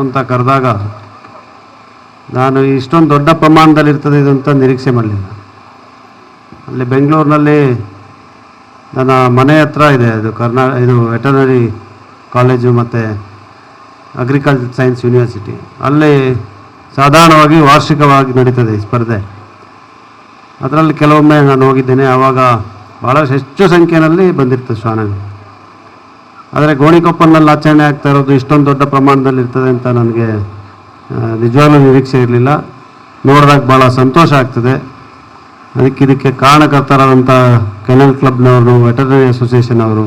ಅಂತ ಕರೆದಾಗ, ನಾನು ಇಷ್ಟೊಂದು ದೊಡ್ಡ ಪ್ರಮಾಣದಲ್ಲಿ ಇರ್ತದೆ ಇದು ಅಂತ ನಿರೀಕ್ಷೆ ಮಾಡಲಿಲ್ಲ. ಅಲ್ಲಿ ಬೆಂಗಳೂರಿನಲ್ಲಿ ನನ್ನ ಮನೆ ಹತ್ರ ಇದೆ ಅದು ಕರ್ನಾ, ಇದು ವೆಟನರಿ ಕಾಲೇಜು ಮತ್ತು ಅಗ್ರಿಕಲ್ಚರ್ ಸೈನ್ಸ್ ಯೂನಿವರ್ಸಿಟಿ. ಅಲ್ಲಿ ಸಾಧಾರಣವಾಗಿ ವಾರ್ಷಿಕವಾಗಿ ನಡೀತದೆ ಈ ಸ್ಪರ್ಧೆ. ಅದರಲ್ಲಿ ಕೆಲವೊಮ್ಮೆ ನಾನು ಹೋಗಿದ್ದೇನೆ ಆವಾಗ ಭಾಳ ಹೆಚ್ಚು ಸಂಖ್ಯೆಯಲ್ಲಿ ಬಂದಿರ್ತದೆ ಶ್ವಾನಗಳು. ಆದರೆ ಗೋಣಿಕೊಪ್ಪನಲ್ಲಿ ಆಚರಣೆ ಆಗ್ತಾ ಇರೋದು ಇಷ್ಟೊಂದು ದೊಡ್ಡ ಪ್ರಮಾಣದಲ್ಲಿ ಇರ್ತದೆ ಅಂತ ನನಗೆ ನಿಜವಾಗ್ಲೂ ನಿರೀಕ್ಷೆ ಇರಲಿಲ್ಲ. ನೋಡಿದಾಗ ಭಾಳ ಸಂತೋಷ ಆಗ್ತದೆ. ಅದಕ್ಕೆ ಇದಕ್ಕೆ ಕಾರಣಕರ್ತರಾದಂಥ ಕೆನಲ್ ಕ್ಲಬ್ನವರು, ವೆಟರ್ನರಿ ಅಸೋಸಿಯೇಷನ್ ಅವರು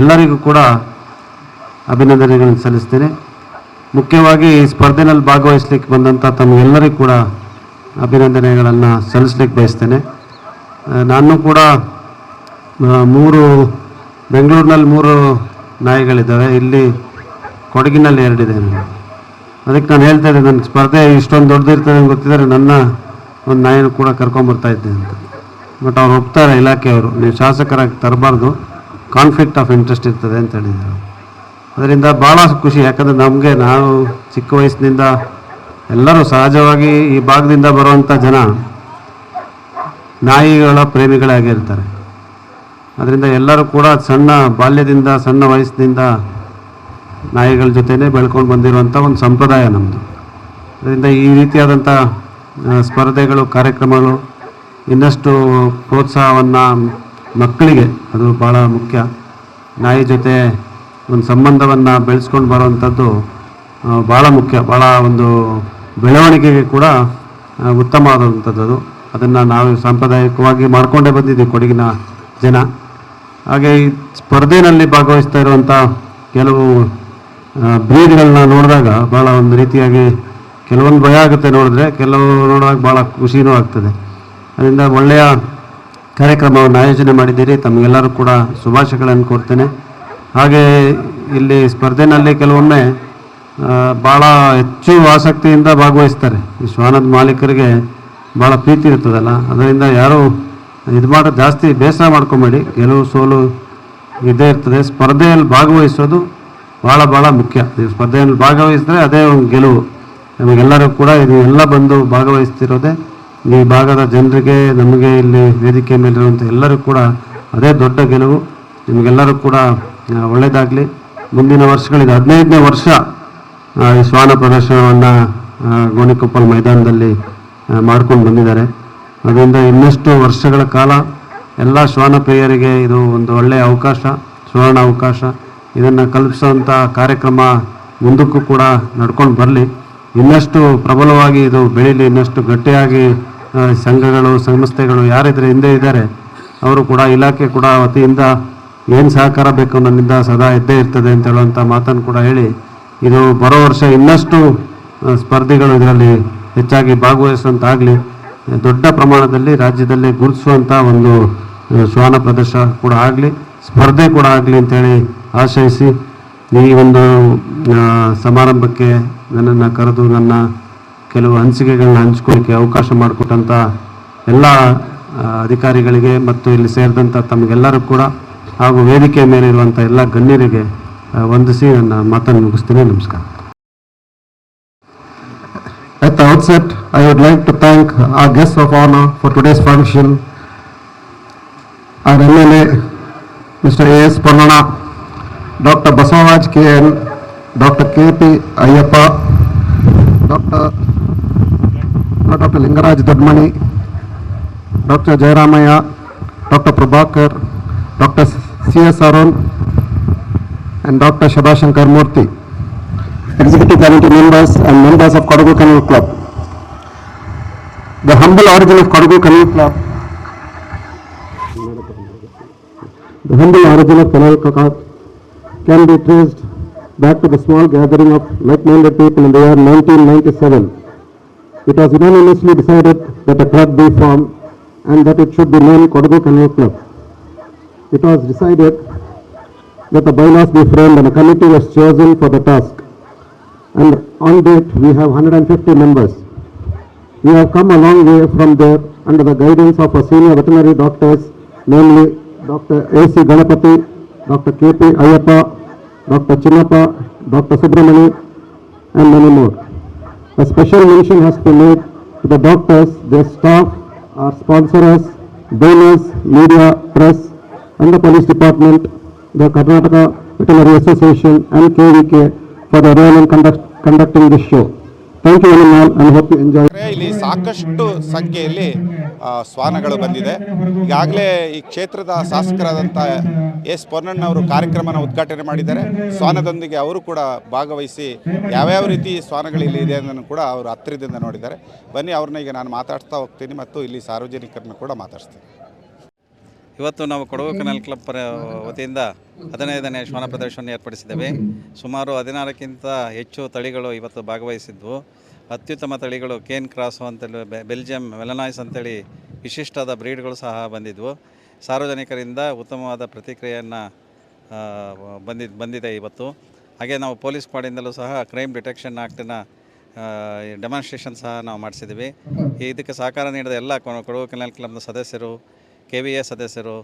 ಎಲ್ಲರಿಗೂ ಕೂಡ ಅಭಿನಂದನೆಗಳನ್ನು ಸಲ್ಲಿಸ್ತೇನೆ. ಮುಖ್ಯವಾಗಿ ಈ ಸ್ಪರ್ಧೆನಲ್ಲಿ ಭಾಗವಹಿಸ್ಲಿಕ್ಕೆ ಬಂದಂಥ ಎಲ್ಲರಿಗೂ ಕೂಡ ಅಭಿನಂದನೆಗಳನ್ನು ಸಲ್ಲಿಸ್ಲಿಕ್ಕೆ ಬಯಸ್ತೇನೆ. ನಾನು ಕೂಡ ಮೂರು, ಬೆಂಗಳೂರಿನಲ್ಲಿ ಮೂರು ನಾಯಿಗಳಿದ್ದಾವೆ. ಇಲ್ಲಿ ಕೊಡಗಿನಲ್ಲಿ ಎರಡಿದೆ ಅದಕ್ಕೆ ನಾನು ಹೇಳ್ತಾ ಇದ್ದೆ ನನ್ನ ಸ್ಪರ್ಧೆ ಇಷ್ಟೊಂದು ದೊಡ್ಡದಿರ್ತದೆ ಗೊತ್ತಿದ್ದರೆ ನನ್ನ ಒಂದು ನಾಯಿನೂ ಕೂಡ ಕರ್ಕೊಂಬರ್ತಾ ಇದ್ದೆ ಅಂತ. ಬಟ್ ಅವ್ರು ಒಪ್ತಾರೆ ಇಲಾಖೆಯವರು. ನೀವು ಶಾಸಕರಾಗಿ ತರಬಾರ್ದು. ಕಾನ್ಫ್ಲಿಕ್ಟ್ ಆಫ್ ಇಂಟ್ರೆಸ್ಟ್ ಇರ್ತದೆ ಅಂತ ಹೇಳಿದ್ದಾರೆ. ಅದರಿಂದ ಭಾಳ ಖುಷಿ. ಯಾಕಂದರೆ ನಮಗೆ ನಾವು ಚಿಕ್ಕ ವಯಸ್ಸಿನಿಂದ ಎಲ್ಲರೂ ಸಹಜವಾಗಿ ಈ ಭಾಗದಿಂದ ಬರುವಂಥ ಜನ ನಾಯಿಗಳ ಪ್ರೇಮಿಗಳೇ ಆಗಿರ್ತಾರೆ ಅದರಿಂದ ಎಲ್ಲರೂ ಕೂಡ ಸಣ್ಣ ಬಾಲ್ಯದಿಂದ, ಸಣ್ಣ ವಯಸ್ಸಿನಿಂದ ನಾಯಿಗಳ ಜೊತೆನೇ ಬೆಳ್ಕೊಂಡು ಬಂದಿರುವಂಥ ಒಂದು ಸಂಪ್ರದಾಯ ನಮ್ಮದು ಅದರಿಂದ ಈ ರೀತಿಯಾದಂಥ ಸ್ಪರ್ಧೆಗಳು, ಕಾರ್ಯಕ್ರಮಗಳು ಇನ್ನಷ್ಟು ಪ್ರೋತ್ಸಾಹವನ್ನು ಮಕ್ಕಳಿಗೆ, ಅದು ಭಾಳ ಮುಖ್ಯ, ನಾಯಿ ಜೊತೆ ಒಂದು ಸಂಬಂಧವನ್ನು ಬೆಳೆಸ್ಕೊಂಡು ಬರುವಂಥದ್ದು ಭಾಳ ಮುಖ್ಯ ಭಾಳ ಒಂದು ಬೆಳವಣಿಗೆಗೆ ಕೂಡ ಉತ್ತಮವಾದಂಥದ್ದು ಅದು. ಅದನ್ನು ನಾವು ಸಾಂಪ್ರದಾಯಿಕವಾಗಿ ಮಾಡಿಕೊಂಡೇ ಬಂದಿದ್ದೀವಿ ಕೊಡಗಿನ ಜನ. ಹಾಗೆ ಈ ಸ್ಪರ್ಧೆಯಲ್ಲಿ ಭಾಗವಹಿಸ್ತಾ ಇರುವಂಥ ಕೆಲವು ಬ್ರೀಡ್ಗಳನ್ನ ನೋಡಿದಾಗ ಭಾಳ ಒಂದು ರೀತಿಯಾಗಿ ಕೆಲವೊಂದು ಭಯ ಆಗುತ್ತೆ ನೋಡಿದ್ರೆ, ಕೆಲವು ನೋಡುವಾಗ ಭಾಳ ಖುಷಿನೂ ಆಗ್ತದೆ. ಅದರಿಂದ ಒಳ್ಳೆಯ ಕಾರ್ಯಕ್ರಮವನ್ನು ಆಯೋಜನೆ ಮಾಡಿದ್ದೀರಿ. ತಮಗೆಲ್ಲರೂ ಕೂಡ ಶುಭಾಶಯಗಳನ್ನು ಕೋರ್ತೇನೆ. ಹಾಗೆ ಇಲ್ಲಿ ಸ್ಪರ್ಧೆನಲ್ಲಿ ಕೆಲವೊಮ್ಮೆ ಭಾಳ ಹೆಚ್ಚು ಆಸಕ್ತಿಯಿಂದ ಭಾಗವಹಿಸ್ತಾರೆ. ಈ ಶ್ವಾನದ ಮಾಲೀಕರಿಗೆ ಭಾಳ ಪ್ರೀತಿ ಇರ್ತದಲ್ಲ, ಅದರಿಂದ ಯಾರು ಇದು ಮಾಡೋ ಜಾಸ್ತಿ ಬೇಸರ ಮಾಡ್ಕೊಬೇಡಿ. ಗೆಲುವು ಸೋಲು ಇದೇ ಇರ್ತದೆ. ಸ್ಪರ್ಧೆಯಲ್ಲಿ ಭಾಗವಹಿಸೋದು ಭಾಳ ಭಾಳ ಮುಖ್ಯ. ನೀವು ಸ್ಪರ್ಧೆಯಲ್ಲಿ ಭಾಗವಹಿಸಿದ್ರೆ ಅದೇ ಒಂದು ಗೆಲುವು. ನಮಗೆಲ್ಲರೂ ಕೂಡ ಇದು ಎಲ್ಲ ಬಂದು ಭಾಗವಹಿಸ್ತಿರೋದೆ. ಈ ಭಾಗದ ಜನರಿಗೆ, ನಮಗೆ ಇಲ್ಲಿ ವೇದಿಕೆ ಮೇಲಿರುವಂಥ ಎಲ್ಲರೂ ಕೂಡ ಅದೇ ದೊಡ್ಡ ಗೆಲುವು. ನಿಮಗೆಲ್ಲರೂ ಕೂಡ ಒಳ್ಳೆಯದಾಗಲಿ ಮುಂದಿನ ವರ್ಷಗಳಿದೆ. ಹದಿನೈದನೇ ವರ್ಷ ಈ ಶ್ವಾನ ಪ್ರದರ್ಶನವನ್ನು ಗೋಣಿಕೊಪ್ಪಲ್ ಮೈದಾನದಲ್ಲಿ ಮಾಡ್ಕೊಂಡು ಬಂದಿದ್ದಾರೆ. ಅದರಿಂದ ಇನ್ನಷ್ಟು ವರ್ಷಗಳ ಕಾಲ ಎಲ್ಲ ಶ್ವಾನ ಪ್ರಿಯರಿಗೆ ಇದು ಒಂದು ಒಳ್ಳೆಯ ಅವಕಾಶ, ಸುವರ್ಣ ಅವಕಾಶ. ಇದನ್ನು ಕಲ್ಪಿಸುವಂಥ ಕಾರ್ಯಕ್ರಮ ಮುಂದಕ್ಕೂ ಕೂಡ ನಡ್ಕೊಂಡು ಬರಲಿ. ಇನ್ನಷ್ಟು ಪ್ರಬಲವಾಗಿ ಇದು ಬೆಳೀಲಿ, ಇನ್ನಷ್ಟು ಗಟ್ಟಿಯಾಗಿ ಸಂಘಗಳು, ಸಂಸ್ಥೆಗಳು ಯಾರಿದ್ರೆ ಹಿಂದೆ ಇದ್ದಾರೆ, ಅವರು ಕೂಡ ಇಲಾಖೆ ಕೂಡ ವತಿಯಿಂದ ಏನು ಸಹಕಾರ ಬೇಕು ನನ್ನಿಂದ ಸದಾ ಇದ್ದೇ ಇರ್ತದೆ ಅಂತ ಹೇಳುವಂಥ ಮಾತನ್ನು ಕೂಡ ಹೇಳಿ, ಇದು ಬರೋ ವರ್ಷ ಇನ್ನಷ್ಟು ಸ್ಪರ್ಧಿಗಳು ಇದರಲ್ಲಿ ಹೆಚ್ಚಾಗಿ ಭಾಗವಹಿಸುವಂತಾಗಲಿ. ದೊಡ್ಡ ಪ್ರಮಾಣದಲ್ಲಿ ರಾಜ್ಯದಲ್ಲಿ ಗುರುತಿಸುವಂಥ ಒಂದು ಶ್ವಾನ ಪ್ರದರ್ಶ ಕೂಡ ಆಗಲಿ, ಸ್ಪರ್ಧೆ ಕೂಡ ಆಗಲಿ ಅಂತೇಳಿ ಆಶಯಿಸಿ ಈ ಒಂದು ಸಮಾರಂಭಕ್ಕೆ ನನ್ನನ್ನು ಕರೆದು ನನ್ನ ಕೆಲವು ಹಂಚಿಕೆಗಳನ್ನ ಹಂಚ್ಕೊಳ್ಳಿಕ್ಕೆ ಅವಕಾಶ ಮಾಡಿಕೊಟ್ಟಂಥ ಎಲ್ಲ ಅಧಿಕಾರಿಗಳಿಗೆ ಮತ್ತು ಇಲ್ಲಿ ಸೇರಿದಂಥ ತಮಗೆಲ್ಲರೂ ಕೂಡ ಹಾಗೂ ವೇದಿಕೆ ಮೇಲಿರುವಂಥ ಎಲ್ಲ ಗಣ್ಯರಿಗೆ ವಂದಿಸಿ ನನ್ನ ಮಾತನ್ನು ಮುಗಿಸ್ತೀನಿ. ನಮಸ್ಕಾರ. At the outset, I would like to thank our guests of honor for today's function, our MLA, Mr. A.S. Pannana, Dr. Basavaraj K.N., Dr. K.P. Ayyappa, Dr. Dr. Lingaraj Dadmani, Dr. Jairamaya, Dr. Prabhakar, Dr. C.S. Arun, and Dr. Shabashankar Murthy executive committee members and members of Kodagu Canoe Club. The humble origin of Kodagu Canoe Club. The humble origin of Canoe Club can be traced back to the small gathering of like-minded people in the year 1997. It was unanimously decided that a club be formed and that it should be named Kodagu Canoe Club. It was decided that the bylaws be framed and a committee was chosen for the task and on date, we have 150 members. We have come a long way from there under the guidance of our senior veterinary doctors, namely Dr. A.C. Ganapati, Dr. K.P. Ayappa, Dr. Chinnappa, Dr. Subramani, and many more. A special mention has to be made to the doctors, their staff, our sponsors, donors, media, press, and the police department, the Karnataka Veterinary Association, and KVK for the role in conduct, conducting this show. Thank you enjoy. ಇಲ್ಲಿ ಸಾಕಷ್ಟು ಸಂಖ್ಯೆಯಲ್ಲಿ ಶ್ವಾನಗಳು ಬಂದಿದೆ. ಈಗಾಗಲೇ ಈ ಕ್ಷೇತ್ರದ ಶಾಸಕರಾದಂಥ S ಪೊನ್ನಣ್ಣವರು ಕಾರ್ಯಕ್ರಮನ ಉದ್ಘಾಟನೆ ಮಾಡಿದ್ದಾರೆ. ಶ್ವಾನದೊಂದಿಗೆ ಅವರು ಕೂಡ ಭಾಗವಹಿಸಿ ಯಾವ್ಯಾವ ರೀತಿ ಶ್ವಾನಗಳು ಇಲ್ಲಿ ಇದೆ ಅನ್ನೋದನ್ನು ಕೂಡ ಅವರು ಹತ್ತಿರದಿಂದ ನೋಡಿದ್ದಾರೆ. ಬನ್ನಿ, ಅವ್ರನ್ನ ಈಗ ನಾನು ಮಾತಾಡ್ತಾ ಹೋಗ್ತೀನಿ ಮತ್ತು ಇಲ್ಲಿ ಸಾರ್ವಜನಿಕರನ್ನು ಕೂಡ ಮಾತಾಡ್ತೀನಿ ಇವತ್ತು ನಾವು ಕೊಡಗು ಕೆನಲ್ ಕ್ಲಬ್ ಪರ ವತಿಯಿಂದ ಹದಿನೈದನೇ ಶ್ವಾನ ಪ್ರದರ್ಶನ ಏರ್ಪಡಿಸಿದ್ದೇವೆ. ಸುಮಾರು ಹದಿನಾರಕ್ಕಿಂತ ಹೆಚ್ಚು ತಳಿಗಳು ಇವತ್ತು ಭಾಗವಹಿಸಿದ್ವು. ಅತ್ಯುತ್ತಮ ತಳಿಗಳು ಕೇನ್ ಕ್ರಾಸು ಅಂತೇಳಿ ಬೆಲ್ಜಿಯಂ ವೆಲನಾಯ್ಸ್ ಅಂತೇಳಿ ವಿಶಿಷ್ಟವಾದ ಬ್ರೀಡ್ಗಳು ಸಹ ಬಂದಿದ್ವು. ಸಾರ್ವಜನಿಕರಿಂದ ಉತ್ತಮವಾದ ಪ್ರತಿಕ್ರಿಯೆಯನ್ನು ಬಂದಿದ್ದು ಬಂದಿದೆ ಇವತ್ತು. ಹಾಗೆ ನಾವು ಪೊಲೀಸ್ ಸ್ಕ್ವಾಡಿಂದಲೂ ಸಹ ಕ್ರೈಮ್ ಡಿಟೆಕ್ಷನ್ ಆ್ಯಕ್ಟಿನ ಡೆಮಾನ್ಸ್ಟ್ರೇಷನ್ ಸಹ ನಾವು ಮಾಡಿಸಿದ್ವಿ ಇದಕ್ಕೆ ಸಹಕಾರ ನೀಡಿದ ಎಲ್ಲ ಕೊಡಗು ಕೆನಲ್ ಕ್ಲಬ್ನ ಸದಸ್ಯರು ಕೆ ವಿ ಎ ಸದಸ್ಯರು,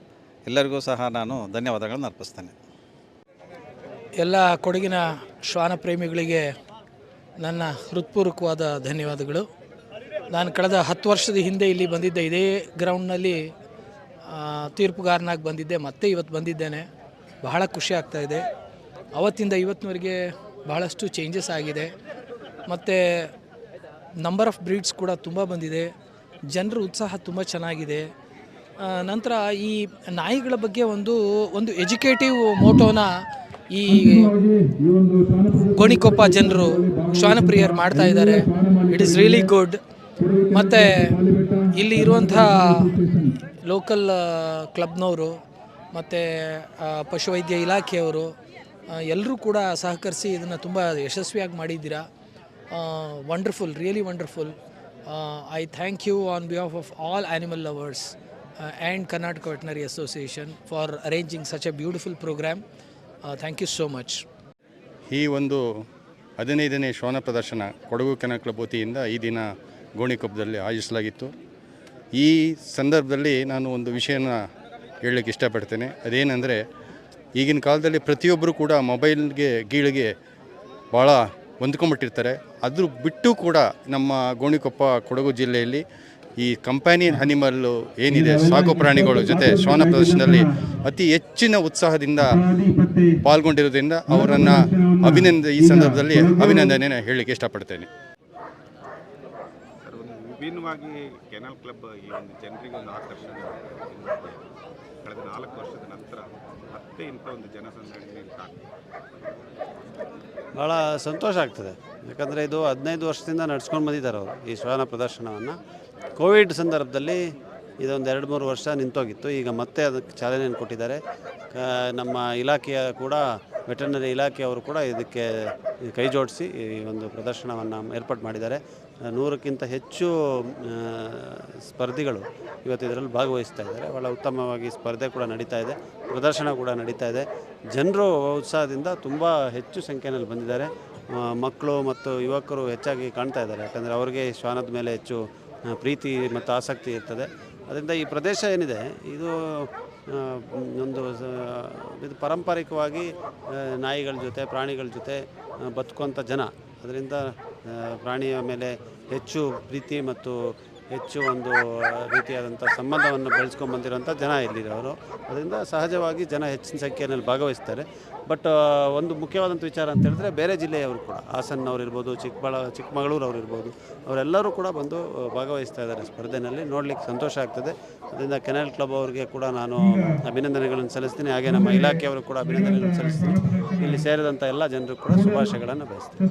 ಎಲ್ಲರಿಗೂ ಸಹ ನಾನು ಧನ್ಯವಾದಗಳನ್ನು ಅರ್ಪಿಸ್ತೇನೆ. ಎಲ್ಲ ಕೊಡಗಿನ ಶ್ವಾನ ಪ್ರೇಮಿಗಳಿಗೆ ನನ್ನ ಹೃತ್ಪೂರ್ವಕವಾದ ಧನ್ಯವಾದಗಳು. ನಾನು ಕಳೆದ ಹತ್ತು ವರ್ಷದ ಹಿಂದೆ ಇಲ್ಲಿ ಬಂದಿದ್ದೆ ಇದೇ ಗ್ರೌಂಡ್ನಲ್ಲಿ ತೀರ್ಪುಗಾರನಾಗಿ ಬಂದಿದ್ದೆ, ಮತ್ತೆ ಇವತ್ತು ಬಂದಿದ್ದೇನೆ. ಬಹಳ ಖುಷಿ ಆಗ್ತಾಯಿದೆ ಅವತ್ತಿಂದ ಇವತ್ತಿನವರೆಗೆ ಬಹಳಷ್ಟು ಚೇಂಜಸ್ ಆಗಿದೆ. ಮತ್ತು ನಂಬರ್ ಆಫ್ ಬ್ರೀಡ್ಸ್ ಕೂಡ ತುಂಬ ಬಂದಿದೆ. ಜನರ ಉತ್ಸಾಹ ತುಂಬ ಚೆನ್ನಾಗಿದೆ. ನಂತರ ಈ ನಾಯಿಗಳ ಬಗ್ಗೆ ಒಂದು ಒಂದು ಎಜುಕೇಟಿವ್ ಮೋಟೋನ ಈ ಗೋಣಿಕೊಪ್ಪ ಜನರು, ಶ್ವಾನಪ್ರಿಯರು ಮಾಡ್ತಾ ಇದ್ದಾರೆ. ಇಟ್ ಇಸ್ ರಿಯಲಿ ಗುಡ್ ಮತ್ತು ಇಲ್ಲಿ ಇರುವಂಥ ಲೋಕಲ್ ಕ್ಲಬ್ನವರು ಮತ್ತು ಪಶುವೈದ್ಯ ಇಲಾಖೆಯವರು ಎಲ್ಲರೂ ಕೂಡ ಸಹಕರಿಸಿ ಇದನ್ನು ತುಂಬ ಯಶಸ್ವಿಯಾಗಿ ಮಾಡಿದ್ದೀರಾ. Wonderful really wonderful I thank you on behalf of all animal lovers and Karnataka veterinary association for arranging such a beautiful programme thank you so much ಈ ಒಂದು ಹದಿನೈದನೇ ಶ್ವಾನ ಪ್ರದರ್ಶನ ಕೊಡಗು ಕೆನ ಕ್ಲಬ್ ಈ ದಿನ ಗೋಣಿಕೊಪ್ಪದಲ್ಲಿ ಆಯೋಜಿಸಲಾಗಿತ್ತು. ಈ ಸಂದರ್ಭದಲ್ಲಿ ನಾನು ಒಂದು ವಿಷಯನ ಹೇಳಲಿಕ್ಕೆ ಇಷ್ಟಪಡ್ತೇನೆ. ಅದೇನೆಂದರೆ, ಈಗಿನ ಕಾಲದಲ್ಲಿ ಪ್ರತಿಯೊಬ್ಬರು ಕೂಡ ಮೊಬೈಲ್ಗೆ, ಗೀಳಿಗೆ ಭಾಳ ಹೊಂದ್ಕೊಂಬಿಟ್ಟಿರ್ತಾರೆ. ಅದ್ರ ಬಿಟ್ಟು ಕೂಡ ನಮ್ಮ ಗೋಣಿಕೊಪ್ಪ ಕೊಡಗು ಜಿಲ್ಲೆಯಲ್ಲಿ ಈ ಕಂಪ್ಯಾನಿಯನ್ ಅನಿಮಲ್ಲು ಏನಿದೆ ಸಾಕು ಪ್ರಾಣಿಗಳ ಜೊತೆ ಶ್ವಾನ ಪ್ರದರ್ಶನದಲ್ಲಿ ಅತಿ ಹೆಚ್ಚಿನ ಉತ್ಸಾಹದಿಂದ ಪಾಲ್ಗೊಂಡಿರೋದ್ರಿಂದ ಅವರನ್ನು ಅಭಿನಂದ ಈ ಸಂದರ್ಭದಲ್ಲಿ ಅಭಿನಂದನೆ ಹೇಳಲಿಕ್ಕೆ ಇಷ್ಟಪಡ್ತೇನೆ. ವಿಭಿನ್ನವಾಗಿ ಕೆನಲ್ ಕ್ಲಬ್ ಈ ಒಂದು ಜನರಿಗೆ ಒಂದು ಆಕರ್ಷಣೆ ಕಳೆದ ನಾಲ್ಕು ವರ್ಷದ ನಂತರ ಮತ್ತೆ ಇಂಥ ಒಂದು ಜನಸಂದಣಿ ಭಾಳ ಸಂತೋಷ ಆಗ್ತದೆ. ಯಾಕಂದರೆ ಇದು ಹದಿನೈದು ವರ್ಷದಿಂದ ನಡ್ಸ್ಕೊಂಡು ಬಂದಿದ್ದಾರೆ ಅವರು ಈ ಶ್ವಾನ ಪ್ರದರ್ಶನವನ್ನು. ಕೋವಿಡ್ ಸಂದರ್ಭದಲ್ಲಿ ಇದೊಂದು ಎರಡು ಮೂರು ವರ್ಷ ನಿಂತೋಗಿತ್ತು. ಈಗ ಮತ್ತೆ ಅದಕ್ಕೆ ಚಾಲನೆಯನ್ನು ಕೊಟ್ಟಿದ್ದಾರೆ. ನಮ್ಮ ಇಲಾಖೆಯ ಕೂಡ, ವೆಟರ್ನರಿ ಇಲಾಖೆಯವರು ಕೂಡ ಇದಕ್ಕೆ ಕೈ ಜೋಡಿಸಿ ಈ ಒಂದು ಪ್ರದರ್ಶನವನ್ನು ಏರ್ಪಾಡು ಮಾಡಿದ್ದಾರೆ. ನೂರಕ್ಕಿಂತ ಹೆಚ್ಚು ಸ್ಪರ್ಧಿಗಳು ಇವತ್ತು ಇದರಲ್ಲಿ ಭಾಗವಹಿಸ್ತಾ ಇದ್ದಾರೆ. ಭಾಳ ಉತ್ತಮವಾಗಿ ಸ್ಪರ್ಧೆ ಕೂಡ ನಡೀತಾ ಇದೆ, ಪ್ರದರ್ಶನ ಕೂಡ ನಡೀತಾ ಇದೆ. ಜನರು ಉತ್ಸಾಹದಿಂದ ತುಂಬ ಹೆಚ್ಚು ಸಂಖ್ಯೆಯಲ್ಲಿ ಬಂದಿದ್ದಾರೆ. ಮಕ್ಕಳು ಮತ್ತು ಯುವಕರು ಹೆಚ್ಚಾಗಿ ಕಾಣ್ತಾ ಇದ್ದಾರೆ. ಯಾಕಂದರೆ ಅವರಿಗೆ ಶ್ವಾನದ ಮೇಲೆ ಹೆಚ್ಚು ಪ್ರೀತಿ ಮತ್ತು ಆಸಕ್ತಿ ಇರ್ತದೆ. ಅದರಿಂದ ಈ ಪ್ರದೇಶ ಏನಿದೆ, ಇದು ಒಂದು ಇದು ಪಾರಂಪರಿಕವಾಗಿ ನಾಯಿಗಳ ಜೊತೆ, ಪ್ರಾಣಿಗಳ ಜೊತೆ ಬದುಕುವಂಥ ಜನ. ಅದರಿಂದ ಪ್ರಾಣಿಯ ಮೇಲೆ ಹೆಚ್ಚು ಪ್ರೀತಿ ಮತ್ತು ಹೆಚ್ಚು ಒಂದು ರೀತಿಯಾದಂಥ ಸಂಬಂಧವನ್ನು ಬೆಳೆಸ್ಕೊಂಡು ಬಂದಿರೋಂಥ ಜನ ಇಲ್ಲಿರೋರು ಅದರಿಂದ ಸಹಜವಾಗಿ ಜನ ಹೆಚ್ಚಿನ ಸಂಖ್ಯೆಯಲ್ಲಿ ಭಾಗವಹಿಸ್ತಾರೆ. ಬಟ್ ಒಂದು ಮುಖ್ಯವಾದಂಥ ವಿಚಾರ ಅಂತ ಹೇಳಿದ್ರೆ ಬೇರೆ ಜಿಲ್ಲೆಯವರು ಕೂಡ ಹಾಸನ್ನವ್ರು ಇರ್ಬೋದು ಚಿಕ್ಕಬಳ್ಳಾ ಚಿಕ್ಕಮಗಳೂರು ಅವ್ರು ಇರ್ಬೋದು, ಅವರೆಲ್ಲರೂ ಕೂಡ ಬಂದು ಭಾಗವಹಿಸ್ತಾ ಇದ್ದಾರೆ ಸ್ಪರ್ಧೆಯಲ್ಲಿ ನೋಡಲಿಕ್ಕೆ ಸಂತೋಷ ಆಗ್ತದೆ. ಅದರಿಂದ ಕೆನಲ್ ಕ್ಲಬ್ ಅವರಿಗೆ ಕೂಡ ನಾನು ಅಭಿನಂದನೆಗಳನ್ನು ಸಲ್ಲಿಸ್ತೀನಿ. ಹಾಗೆ ನಮ್ಮ ಇಲಾಖೆಯವರು ಕೂಡ ಅಭಿನಂದನೆಗಳನ್ನು ಸಲ್ಲಿಸ್ತೀನಿ. ಇಲ್ಲಿ ಸೇರಿದಂಥ ಎಲ್ಲ ಜನರು ಕೂಡ ಶುಭಾಶಯಗಳನ್ನು ಬಯಸ್ತೀನಿ.